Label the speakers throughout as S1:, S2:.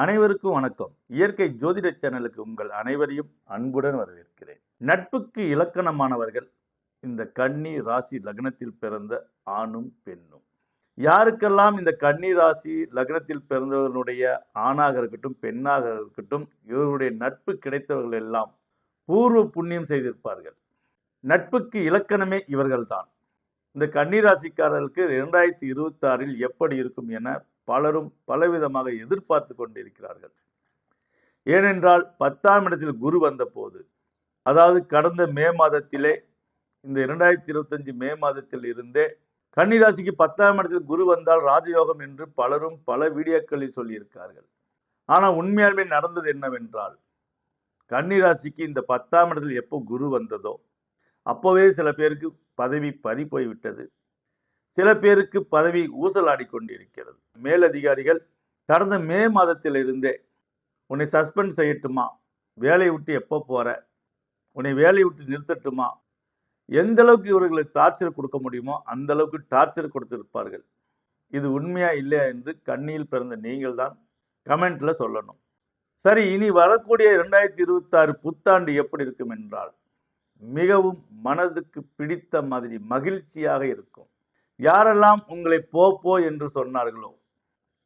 S1: அனைவருக்கும் வணக்கம். இயற்கை ஜோதிட சேனலுக்கு உங்கள் அனைவரையும் அன்புடன் வரவேற்கிறேன். நட்புக்கு இலக்கணமானவர்கள் இந்த கன்னி ராசி லக்னத்தில் பிறந்த ஆணும் பெண்ணும். யாருக்கெல்லாம் இந்த கன்னி ராசி லக்னத்தில் பிறந்தவர்களுடைய ஆணாக இருக்கட்டும் பெண்ணாக இருக்கட்டும் இவருடைய நட்பு கிடைத்தவர்கள் எல்லாம் பூர்வ புண்ணியம் செய்திருப்பார்கள். நட்புக்கு இலக்கணமே இவர்கள்தான். இந்த கன்னிராசிக்காரர்களுக்கு இரண்டாயிரத்தி இருபத்தி ஆறில் எப்படி இருக்கும் என பலரும் பலவிதமாக எதிர்பார்த்து கொண்டிருக்கிறார்கள். ஏனென்றால் பத்தாம் இடத்தில் குரு வந்தபோது அதாவது கடந்த மே மாதத்திலே இந்த இரண்டாயிரத்தி இருபத்தஞ்சு மே மாதத்தில் இருந்தே கன்னிராசிக்கு பத்தாம் இடத்தில் குரு வந்தால் ராஜயோகம் என்று பலரும் பல வீடியோக்களில் சொல்லியிருக்கார்கள். ஆனால் உண்மையாலுமே நடந்தது என்னவென்றால் கன்னிராசிக்கு இந்த பத்தாம் இடத்தில் எப்போ குரு வந்ததோ அப்போவே சில பேருக்கு பதவி பறி போய்விட்டது. சில பேருக்கு பதவி ஊசலாடி கொண்டிருக்கிறது. மேலதிகாரிகள் கடந்த மே மாதத்தில் இருந்தே உன்னை சஸ்பெண்ட் செய்யட்டுமா? வேலையை விட்டு எப்போ போகிற உன்னை வேலையை விட்டு நிறுத்தட்டுமா? எந்த அளவுக்கு இவர்களுக்கு டார்ச்சர் கொடுக்க முடியுமோ அந்த அளவுக்கு டார்ச்சர் கொடுத்திருப்பார்கள். இது உண்மையா இல்லையா? என்று கண்ணியில் பிறந்த நீங்கள் தான் கமெண்ட்ல சொல்லணும். சரி இனி வரக்கூடிய இரண்டாயிரத்தி இருபத்தாறு புத்தாண்டு எப்படி இருக்கும் என்றால் மிகவும் மனதுக்கு பிடித்த மாதிரி மகிழ்ச்சியாக இருக்கும். யாரெல்லாம் உங்களை போ போ என்று சொன்னார்களோ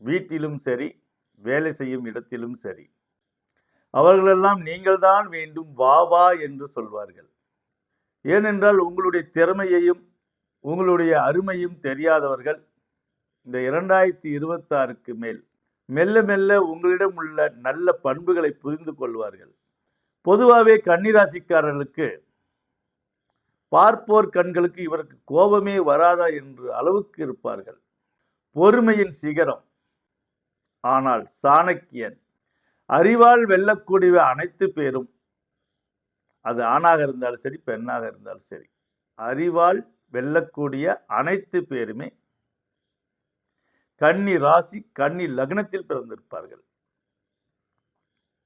S1: வீட்டிலும் சரி வேலை செய்யும் இடத்திலும் சரி அவர்களெல்லாம் நீங்கள்தான் வேண்டும் வா வா என்று சொல்வார்கள். ஏனென்றால் உங்களுடைய திறமையையும் உங்களுடைய அருமையும் தெரியாதவர்கள் இந்த இரண்டாயிரத்தி இருபத்தாறுக்கு மேல் மெல்ல மெல்ல உங்களிடம் உள்ள நல்ல பண்புகளை புரிந்து கொள்வார்கள். பொதுவாகவே கன்னிராசிக்காரர்களுக்கு பார்ப்போர் கண்களுக்கு இவருக்கு கோபமே வராதா என்று அளவுக்கு இருப்பார்கள். பொறுமையின் சிகரம். ஆனால் சாணக்கியன் அறிவால் வெல்லக்கூடிய அனைத்து பேரும் அது ஆணாக இருந்தாலும் சரி பெண்ணாக இருந்தாலும் சரி அறிவால் வெல்லக்கூடிய அனைத்து பேருமே கன்னி ராசி கன்னி லக்னத்தில் பிறந்திருப்பார்கள்.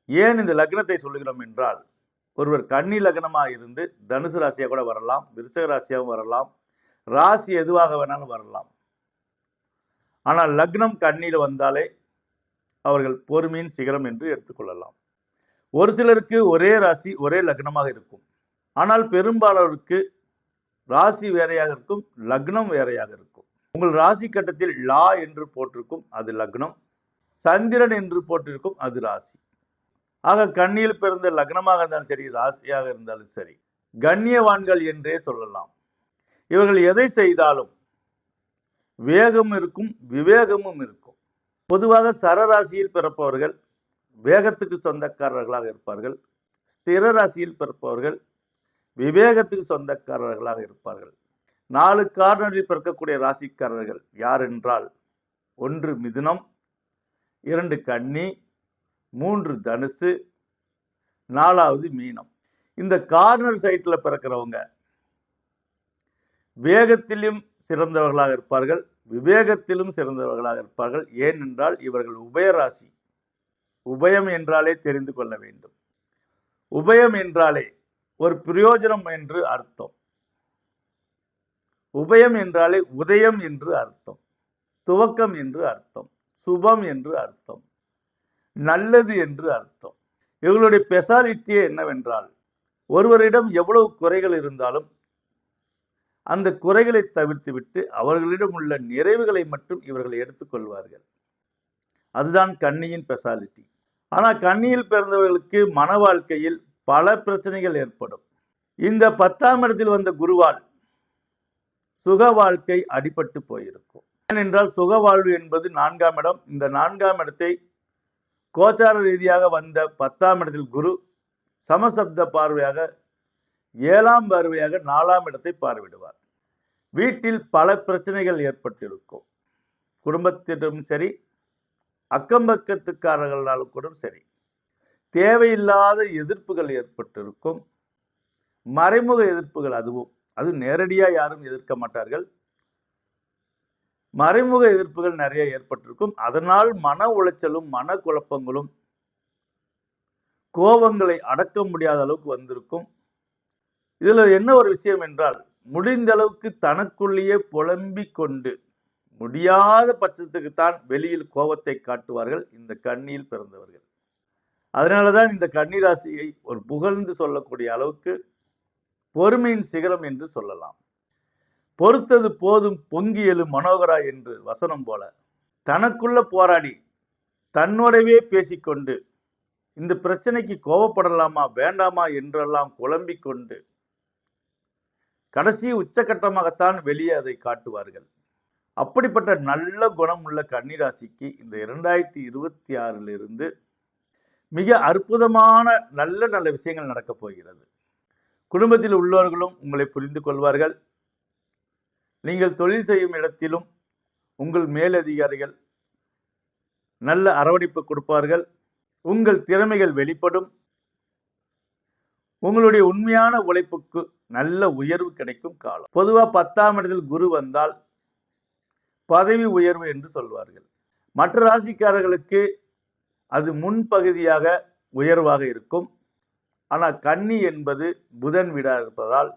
S1: ஏன் இந்த லக்னத்தை சொல்லுகிறோம் என்றால் ஒருவர் கன்னி லக்னமாக இருந்து தனுசு ராசியாக கூட வரலாம் விருச்சக ராசியாகவும் வரலாம் ராசி எதுவாக வேணாலும் வரலாம். ஆனால் லக்னம் கண்ணியில் வந்தாலே அவர்கள் பொறுமையின் சிகரம் என்று எடுத்துக்கொள்ளலாம் ஒரு சிலருக்கு ஒரே ராசி ஒரே லக்னமாக இருக்கும். ஆனால் பெரும்பாலோருக்கு ராசி வேறையாக இருக்கும் லக்னம் வேறையாக இருக்கும். உங்கள் ராசி கட்டத்தில் லா என்று போட்டிருக்கும் அது லக்னம். சந்திரன் என்று போட்டிருக்கும் அது ராசி. ஆக கண்ணியில் பிறந்த லக்னமாக இருந்தாலும் சரி ராசியாக இருந்தாலும் சரி கண்ணியவான்கள் என்றே சொல்லலாம். இவர்கள் எதை செய்தாலும் வேகம் இருக்கும் விவேகமும் இருக்கும். பொதுவாக சரராசியில் பிறப்பவர்கள் வேகத்துக்கு சொந்தக்காரர்களாக இருப்பார்கள். ஸ்திர ராசியில் பிறப்பவர்கள் விவேகத்துக்கு சொந்தக்காரர்களாக இருப்பார்கள். நாலு காரணங்களில் பிறக்கக்கூடிய ராசிக்காரர்கள் யார் என்றால் ஒன்று மிதுனம் இரண்டு கன்னி மூன்று தனுசு நாலாவது மீனம். இந்த கார்னர் சைட்டில் பிறக்கிறவங்க வேகத்திலும் சிறந்தவர்களாக இருப்பார்கள் விவேகத்திலும் சிறந்தவர்களாக இருப்பார்கள். ஏனென்றால் இவர்கள் உபயராசி. உபயம் என்றாலே தெரிந்து கொள்ள வேண்டும். உபயம் என்றாலே ஒரு பிரயோஜனம் என்று அர்த்தம். உபயம் என்றாலே உதயம் என்று அர்த்தம். துவக்கம் என்று அர்த்தம். சுபம் என்று அர்த்தம். நல்லது என்று அர்த்தம். இவர்களுடைய பெசாலிட்டியே என்னவென்றால் ஒருவரிடம் எவ்வளவு குறைகள் இருந்தாலும் அந்த குறைகளை தவிர்த்து விட்டு அவர்களிடம் உள்ள நிறைவுகளை மட்டும் இவர்கள் எடுத்துக்கொள்வார்கள் அதுதான் கண்ணியின் ஸ்பெஷாலிட்டி ஆனால் கண்ணியில் பிறந்தவர்களுக்கு மன வாழ்க்கையில் பல பிரச்சனைகள் ஏற்படும். இந்த பத்தாம் இடத்தில் வந்த குருவால் சுக வாழ்க்கை அடிபட்டு போயிருக்கும். ஏனென்றால் சுக வாழ்வு என்பது நான்காம் இடம். இந்த நான்காம் இடத்தை கோச்சார ரீதியாக வந்த பத்தாம் இடத்தில் குரு சமசப்த பார்வையாக ஏழாம் பார்வையாக நாலாம் இடத்தை பார்வையிடுவார். வீட்டில் பல பிரச்சனைகள் ஏற்பட்டிருக்கும். குடும்பத்திடம் சரி அக்கம்பக்கத்துக்காரர்களாலும் கூட சரி. தேவையில்லாத எதிர்ப்புகள் ஏற்பட்டிருக்கும். மறைமுக எதிர்ப்புகள் அதுவும். அது நேரடியாக யாரும் எதிர்க்க மாட்டார்கள். மறைமுக எதிர்ப்புகள் நிறைய ஏற்பட்டிருக்கும். அதனால் மன உளைச்சலும் மன குழப்பங்களும் கோபங்களை அடக்க முடியாத அளவுக்கு வந்திருக்கும். இதில் என்ன ஒரு விஷயம் என்றால் முடிந்த அளவுக்கு தனக்குள்ளேயே புலம்பிக் கொண்டு முடியாத பட்சத்துக்குத்தான் வெளியில் கோபத்தை காட்டுவார்கள் இந்த கண்ணியில் பிறந்தவர்கள். அதனால தான் இந்த கன்னிராசியை ஒரு புகழ்ந்து சொல்லக்கூடிய அளவுக்கு பொறுமையின் சிகரம் என்று சொல்லலாம். பொறுத்தது போதும் பொங்கி எழு மனோகரா என்று வசனம் போல. தனக்குள்ள போராடி தன்னோடவே பேசிக்கொண்டு இந்த பிரச்சனைக்கு கோவப்படலாமா வேண்டாமா என்றெல்லாம் குழம்பிக் கொண்டு கடைசி உச்சகட்டமாகத்தான் வெளியே அதை காட்டுவார்கள். அப்படிப்பட்ட நல்ல குணம் உள்ள கன்னிராசிக்கு இந்த இரண்டாயிரத்தி இருபத்தி ஆறிலிருந்து மிக அற்புதமான நல்ல நல்ல விஷயங்கள் நடக்கப் போகிறது. குடும்பத்தில் உள்ளவர்களும் உங்களை புரிந்து கொள்வார்கள். நீங்கள் தொழில் செய்யும் இடத்திலும் உங்கள் மேலதிகாரிகள் நல்ல அரவணைப்பு கொடுப்பார்கள். உங்கள் திறமைகள் வெளிப்படும். உங்களுடைய உண்மையான உழைப்புக்கு நல்ல உயர்வு கிடைக்கும் காலம். பொதுவாக பத்தாம் இடத்தில் குரு வந்தால் பதவி உயர்வு என்று சொல்வார்கள். மற்ற ராசிக்காரர்களுக்கு அது முன்பகுதியாக உயர்வாக இருக்கும். ஆனால் கன்னி என்பது புதன் வீடாக இருப்பதால்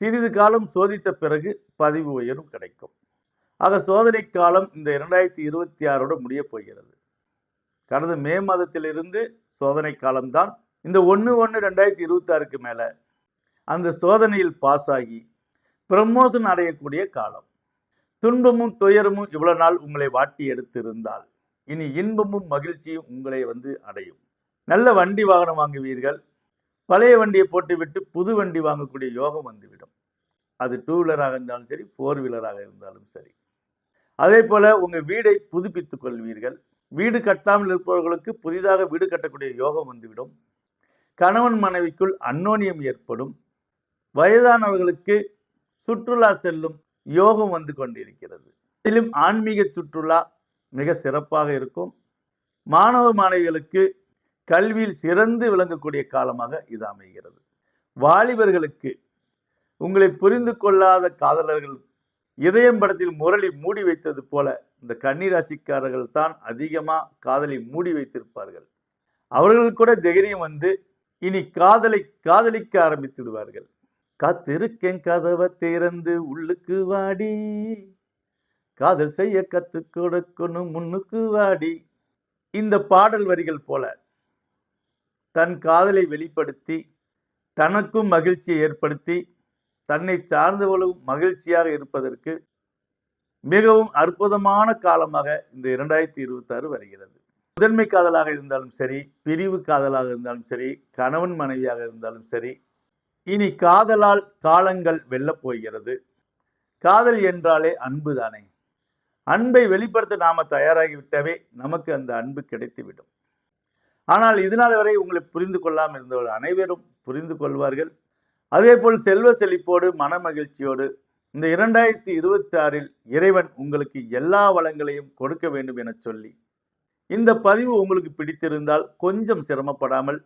S1: சிறிது காலம் சோதித்த பிறகு பதவி உயர்வு கிடைக்கும். ஆக சோதனை காலம் இந்த இரண்டாயிரத்தி இருபத்தி ஆறோடு முடிய போகிறது. கடந்த மே மாதத்திலிருந்து சோதனை காலம்தான். இந்த ஒன்று ஒன்று ரெண்டாயிரத்தி இருபத்தி ஆறுக்கு மேலே அந்த சோதனையில் பாஸ் ஆகி ப்ரமோஷன் அடையக்கூடிய காலம். துன்பமும் துயரமும் இவ்வளோ நாள் உங்களை வாட்டி எடுத்திருந்தால் இனி இன்பமும் மகிழ்ச்சியும் உங்களை வந்து அடையும். நல்ல வண்டி வாகனம் வாங்குவீர்கள். பழைய வண்டியை போட்டுவிட்டு புது வண்டி வாங்கக்கூடிய யோகம் வந்துவிடும். அது டூ வீலராக இருந்தாலும் சரி ஃபோர் வீலராக இருந்தாலும் சரி. அதே போல் உங்கள் வீடை புதுப்பித்துக் கொள்வீர்கள். வீடு கட்டாமல் இருப்பவர்களுக்கு புதிதாக வீடு கட்டக்கூடிய யோகம் வந்துவிடும். கணவன் மனைவிக்குள் அன்னோனியம் ஏற்படும். வயதானவர்களுக்கு சுற்றுலா செல்லும் யோகம் வந்து கொண்டிருக்கிறது. இதிலும் ஆன்மீக சுற்றுலா மிக சிறப்பாக இருக்கும். மாணவ மாணவிகளுக்கு கல்வியில் சிறந்து விளங்கக்கூடிய காலமாக இது அமைகிறது. வாலிபர்களுக்கு உங்களை புரிந்து கொள்ளாத காதலர்கள் இதயம் படத்தில் முரளி மூடி வைத்தது போல இந்த கன்னிராசிக்காரர்கள் தான் அதிகமாக காதலை மூடி வைத்திருப்பார்கள். அவர்கள் கூட தைரியம் வந்து இனி காதலை காதலிக்க ஆரம்பித்து விடுவார்கள். காத்திருக்கேன் கதவை திறந்து உள்ளுக்கு வாடி. காதல் செய்ய கத்து கொடுக்கணும் முன்னுக்கு வாடி. இந்த பாடல் வரிகள் போல தன் காதலை வெளிப்படுத்தி தனக்கும் மகிழ்ச்சியை ஏற்படுத்தி தன்னை சார்ந்தவர்களும் மகிழ்ச்சியாக இருப்பதற்கு மிகவும் அற்புதமான காலமாக இந்த இரண்டாயிரத்தி இருபத்தாறு வருகிறது. முதன்மை காதலாக இருந்தாலும் சரி பிரிவு காதலாக இருந்தாலும் சரி கணவன் மனைவியாக இருந்தாலும் சரி இனி காதலால் காலங்கள் வெல்லப் போகிறது. காதல் என்றாலே அன்பு தானே. அன்பை வெளிப்படுத்த நாம தயாராகிவிட்டவே நமக்கு அந்த அன்பு கிடைத்துவிடும். ஆனால் இதனால் வரை உங்களை புரிந்து கொள்ளாமல் இருந்தவர்கள் அனைவரும் புரிந்து கொள்வார்கள். அதேபோல் செல்வ செழிப்போடு மன மகிழ்ச்சியோடு இந்த இரண்டாயிரத்தி இருபத்தி ஆறில் இறைவன் உங்களுக்கு எல்லா வளங்களையும் கொடுக்க வேண்டும் என சொல்லி இந்த பதிவு உங்களுக்கு பிடித்திருந்தால் கொஞ்சம் சிரமப்படாமல்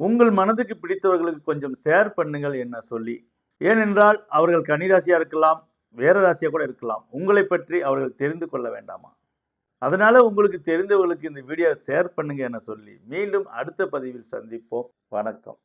S1: உங்கள் மனதுக்கு பிடித்தவர்களுக்கு கொஞ்சம் ஷேர் பண்ணுங்கள் என்ன சொல்லி ஏனென்றால் அவர்கள் கனிராசியாக இருக்கலாம் வேற ராசியாக கூட இருக்கலாம். உங்களை பற்றி அவர்கள் தெரிந்து கொள்ள வேண்டாமா? அதனால உங்களுக்கு தெரிந்தவர்களுக்கு இந்த வீடியோ ஷேர் பண்ணுங்க என சொல்லி மீண்டும் அடுத்த பதிவில் சந்திப்போம். வணக்கம்.